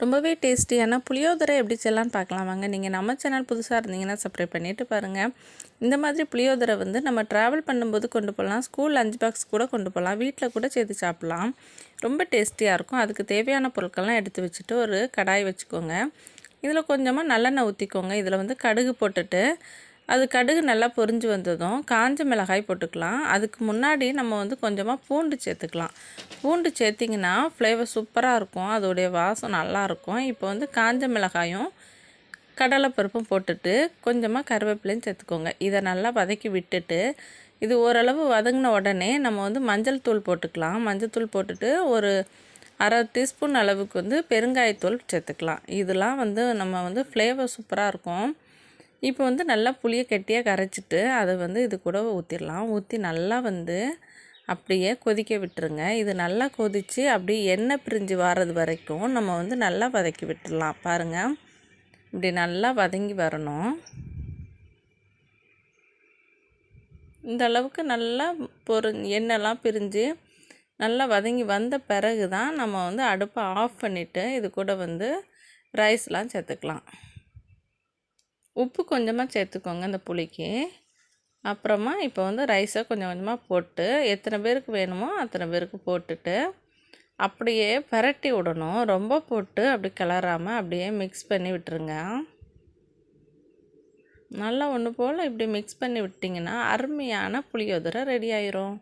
ரொம்பவே டேஸ்டியான புளியோதரை எப்படி செய்யலாம்னு பார்க்கலாம். வாங்க நீங்கள் நம்ம சேனல் புதுசாக இருந்தீங்கன்னா சப்ஸ்கிரைப் பண்ணிவிட்டு பாருங்கள் இந்த மாதிரி புளியோதரை வந்து நம்ம ட்ராவல் பண்ணும்போது கொண்டு போகலாம். ஸ்கூல் லஞ்ச் பாக்ஸ் கூட கொண்டு போகலாம். வீட்டில் கூட சேர்த்து சாப்பிட்லாம். ரொம்ப டேஸ்டியாக இருக்கும். அதுக்கு தேவையான பொருட்கள்லாம் எடுத்து வச்சுட்டு ஒரு கடாய் வச்சுக்கோங்க. இதில் கொஞ்சமாக நல்லெண்ணெய் ஊற்றிக்கோங்க இதில் வந்து கடுகு போட்டுட்டு அது கடுகு நல்லா பொரிஞ்சு வந்ததும் காஞ்ச மிளகாய் போட்டுக்கலாம். அதுக்கு முன்னாடி நம்ம வந்து கொஞ்சமாக பூண்டு சேர்த்துக்கலாம். பூண்டு சேர்த்திங்கன்னா ஃப்ளேவர் சூப்பராக இருக்கும். அதோடைய வாசம் நல்லாயிருக்கும் இப்போ வந்து காஞ்ச மிளகாயும் கடலைப்பருப்பும் போட்டுட்டு கொஞ்சமாக கருவேப்பிலையும் சேர்த்துக்கோங்க. இதை நல்லா வதக்கி விட்டுட்டு இது ஓரளவு வதங்கின உடனே நம்ம வந்து மஞ்சள் தூள் போட்டுக்கலாம். மஞ்சள் தூள் போட்டுட்டு ஒரு அரை டீஸ்பூன் அளவுக்கு வந்து பெருங்காயத்தூள் சேர்த்துக்கலாம். இதெல்லாம் வந்து நம்ம வந்து ஃப்ளேவர் சூப்பராக இருக்கும். இப்போ வந்து நல்லா புளியை கெட்டியாக கரைச்சிட்டு அதை வந்து இது கூட ஊற்றிடலாம் ஊற்றி நல்லா வந்து அப்படியே கொதிக்க விட்டுருங்க. இது நல்லா கொதித்து அப்படியே எண்ணெய் பிரிஞ்சு வர்றது வரைக்கும் நம்ம வந்து நல்லா வதக்கி விட்டுடலாம் பாருங்கள் இப்படி நல்லா வதங்கி வரணும். இந்த அளவுக்கு நல்லா பொரு எண்ணெய்லாம் பிரிஞ்சு நல்லா வதங்கி வந்த பிறகு தான் நம்ம வந்து அடுப்பை ஆஃப் பண்ணிவிட்டு இது கூட வந்து ரைஸ்லாம் சேர்த்துக்கலாம். உப்பு கொஞ்சமாக சேர்த்துக்கோங்க இந்த புளிக்கு. அப்புறமா இப்போ வந்து ரைஸை கொஞ்சம் கொஞ்சமாக போட்டு எத்தனை பேருக்கு வேணுமோ அத்தனை பேருக்கு போட்டுட்டு அப்படியே பரட்டி விடணும். ரொம்ப போட்டு அப்படி கிளறாமல் அப்படியே மிக்ஸ் பண்ணி விட்டுருங்க. நல்லா ஒன்று போல் இப்படி மிக்ஸ் பண்ணி விட்டிங்கன்னா அருமையான புளியோதரை ரெடி ஆயிரும்.